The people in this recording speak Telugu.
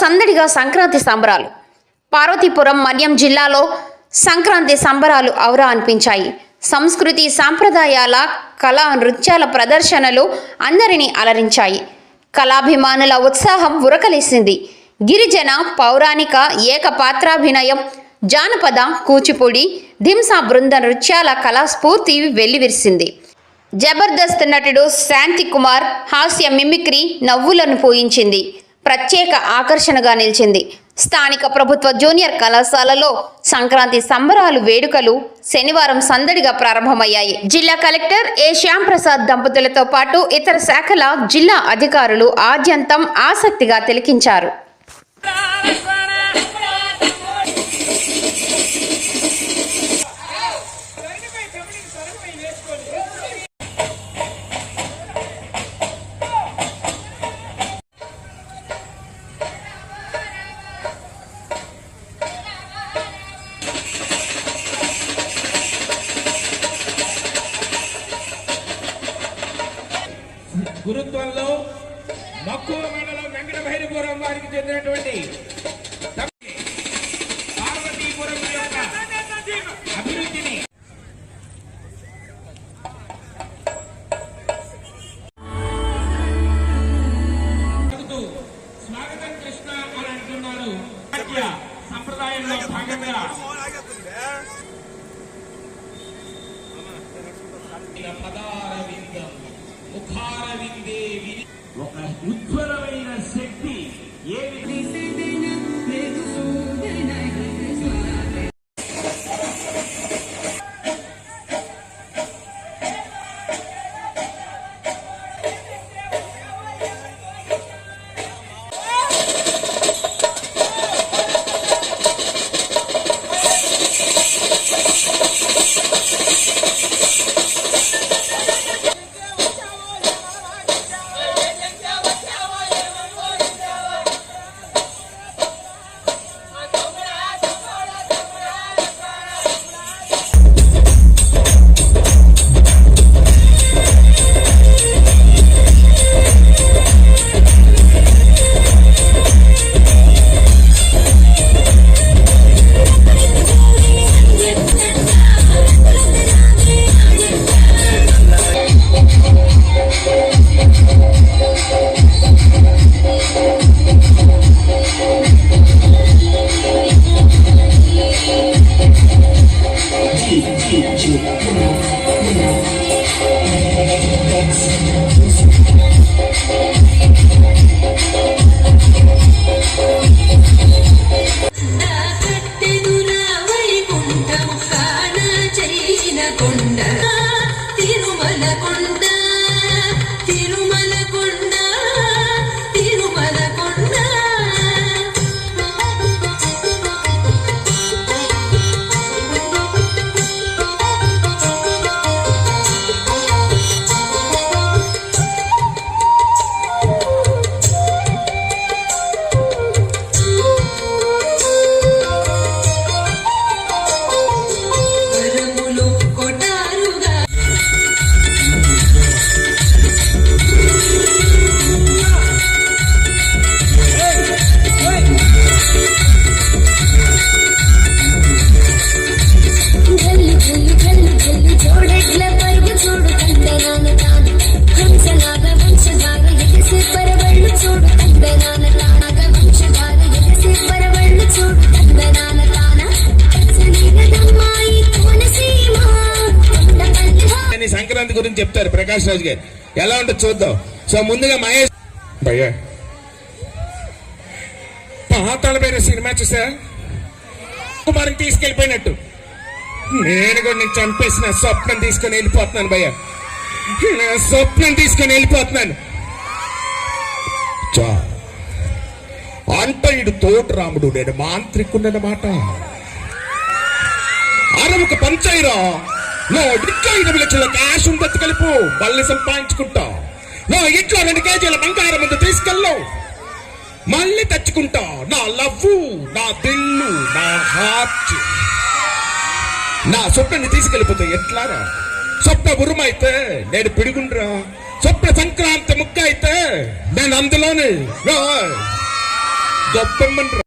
సందడిగా సంక్రాంతి సంబరాలు. పార్వతీపురం మన్యం జిల్లాలో సంక్రాంతి సంబరాలు ఔరా అనిపించాయి. సంస్కృతి సాంప్రదాయాల కళా నృత్యాల ప్రదర్శనలు అందరినీ అలరించాయి. కళాభిమానుల ఉత్సాహం ఉరకలేసింది. గిరిజన పౌరాణిక ఏకపాత్రాభినయం జానపద కూచిపూడి ధింసా బృంద నృత్యాల కళా స్ఫూర్తి వెల్లివిరిసింది. జబర్దస్త్ నటుడు శాంతి కుమార్ హాస్య మిమిక్రీ నవ్వులను పూయించింది. ప్రత్యేక ఆకర్షణగా నిలిచింది. స్థానిక ప్రభుత్వ జూనియర్ కళాశాలలో సంక్రాంతి సంబరాలు వేడుకలు శనివారం సందడిగా ప్రారంభమయ్యాయి. జిల్లా కలెక్టర్ ఏ. శ్యాంప్రసాద్ దంపతులతో పాటు ఇతర శాఖల జిల్లా అధికారులు ఆద్యంతం ఆసక్తిగా తిలకించారు. గురుత్వంలో మక్కువ మండలం వెంకటభైరపురం వారికి చెందినటువంటి ఒక ఉజ్వలమైన శక్తి ఏ కట్టెనురా అని చెప్తారు ప్రకాష్ రాజ్ గారు. ఎలా ఉంటుంది చూద్దాం. సో ముందుగా మహేష్ భయ్యా. పాతాళ పేరు సినిమా చూసా కుమార్ తీసుకెళ్ళిపోయినట్టు. నేను కూడా నేను చంపేసిన స్వప్నం తీసుకొని వెళ్ళిపోతున్నాను భయ్య. స్వప్నం తీసుకొని వెళ్ళిపోతున్నాను. అంటయుడు తోట రాముడు నేను మాంత్రికున్నమాట అరవక పంచాయిరా నో ఇట్లా ఇరవై లక్షల క్యాష్ ఉంటుంది కలుపు. బల్లి సంపాదించుకుంటా. నో ఇంట్లో రెండు కేజీల బంగారం ముందు తీసుకెళ్ళు. మళ్ళీ తెచ్చుకుంటా. నా లవ్ నా దిల్లు నా హార్ట్ నా స్వప్నాన్ని తీసుకెళ్ళిపోతే ఎట్లారా? స్వప్న ఉరుమైతే నేను పిడుగుండ్రా. స్వప్న సంక్రాంతి ముక్క అయితే నేను అందులోనే. గొప్పమ్మన్రా